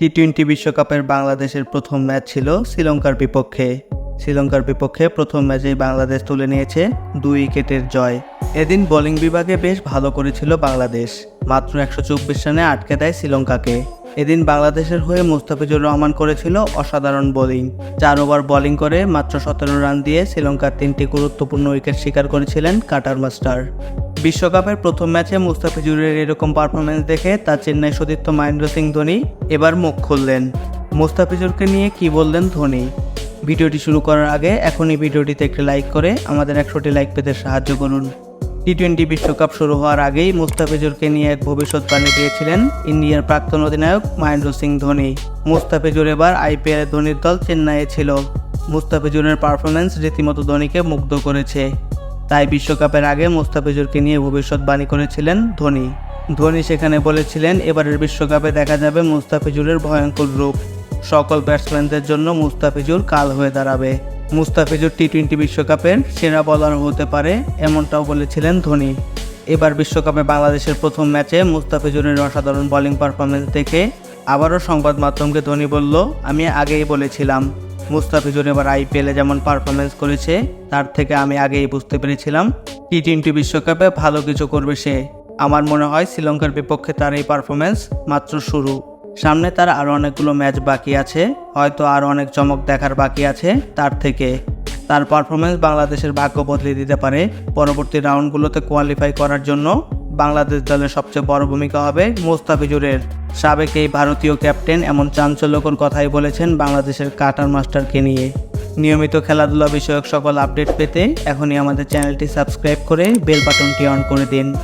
T twenty বিশ্বকাপের বাংলাদেশের প্রথম ম্যাচ ছিল শ্রীলঙ্কার বিপক্ষে। শ্রীলঙ্কার বিপক্ষে প্রথম ম্যাচেই বাংলাদেশ তুলে নিয়েছে দুই উইকেটের জয়। এদিন বোলিং বিভাগে বেশ ভালো করেছিল বাংলাদেশ। মাত্র একশো চব্বিশ রানে আটকে দেয় শ্রীলঙ্কাকে। এদিন বাংলাদেশের হয়ে মুস্তাফিজুর রহমান করেছিল অসাধারণ বোলিং। চার ওভার বোলিং করে মাত্র সতেরো রান দিয়ে শ্রীলঙ্কার তিনটি গুরুত্বপূর্ণ উইকেট শিকার করেছিলেন কাটার মাস্টার। বিশ্বকাপের প্রথম ম্যাচে মুস্তাফিজুরের এরকম পারফরমেন্স দেখে তার চেন্নাই সতীর্থ মহেন্দ্র সিং ধোনি এবার মুখ খুললেন। মুস্তাফিজুরকে নিয়ে কি বললেন ধোনি? ভিডিওটি শুরু করার আগে এখনই ভিডিওটিতে একটি লাইক করে আমাদের একশোটি লাইক পেতে সাহায্য করুন। টি টোয়েন্টি বিশ্বকাপ শুরু হওয়ার আগেই মুস্তাফিজুরকে নিয়ে এক ভবিষ্যৎবাণী দিয়েছিলেন ইন্ডিয়ার প্রাক্তন অধিনায়ক মহেন্দ্র সিং ধোনি। মুস্তাফিজুর এবার আইপিএল ধোনির দল চেন্নাইয়ে ছিল। মুস্তাফিজুরের পারফরমেন্স রীতিমতো ধোনিকে মুগ্ধ করেছে। তাই বিশ্বকাপের আগে মুস্তাফিজুরকে নিয়ে ভবিষ্যৎবাণী করেছিলেন ধোনি। ধোনি সেখানে বলেছিলেন, এবারের বিশ্বকাপে দেখা যাবে মুস্তাফিজুরের ভয়ঙ্কর রূপ। সকল ব্যাটসম্যানদের জন্য মুস্তাফিজুর কাল হয়ে দাঁড়াবে। মুস্তাফিজুর টি টোয়েন্টি বিশ্বকাপের সেরা বলার হতে পারে, এমনটাও বলেছিলেন ধোনি। এবার বিশ্বকাপে বাংলাদেশের প্রথম ম্যাচে মুস্তাফিজুরের অসাধারণ বোলিং পারফরমেন্স দেখে আবারও সংবাদ মাধ্যমকে ধোনি বলল, আমি আগেই বলেছিলাম, মুস্তাফিজুর এবার আইপিএলে যেমন পারফরমেন্স করেছে, তার থেকে আমি আগেই বুঝতে পেরেছিলাম টি টোয়েন্টি বিশ্বকাপে ভালো কিছু করবে সে। আমার মনে হয় শ্রীলঙ্কার বিপক্ষে তার এই পারফরমেন্স মাত্র শুরু। সামনে তার আরও অনেকগুলো ম্যাচ বাকি আছে, হয়তো আরও অনেক চমক দেখার বাকি আছে তার থেকে। তার পারফরমেন্স বাংলাদেশের ভাগ্য বদলে দিতে পারে। পরবর্তী রাউন্ডগুলোতে কোয়ালিফাই করার জন্য বাংলাদেশ দলের সবচেয়ে বড় ভূমিকা হবে মোস্তাফিজুরের। সাবেক এই ভারতীয় ক্যাপ্টেন এমন চাঞ্চল্যকর কথাই বলেছেন বাংলাদেশের কাটার মাস্টারকে নিয়ে। নিয়মিত খেলাধুলা বিষয়ক সকল আপডেট পেতে এখনই আমাদের চ্যানেলটি সাবস্ক্রাইব করে বেল বাটনটি অন করে দিন।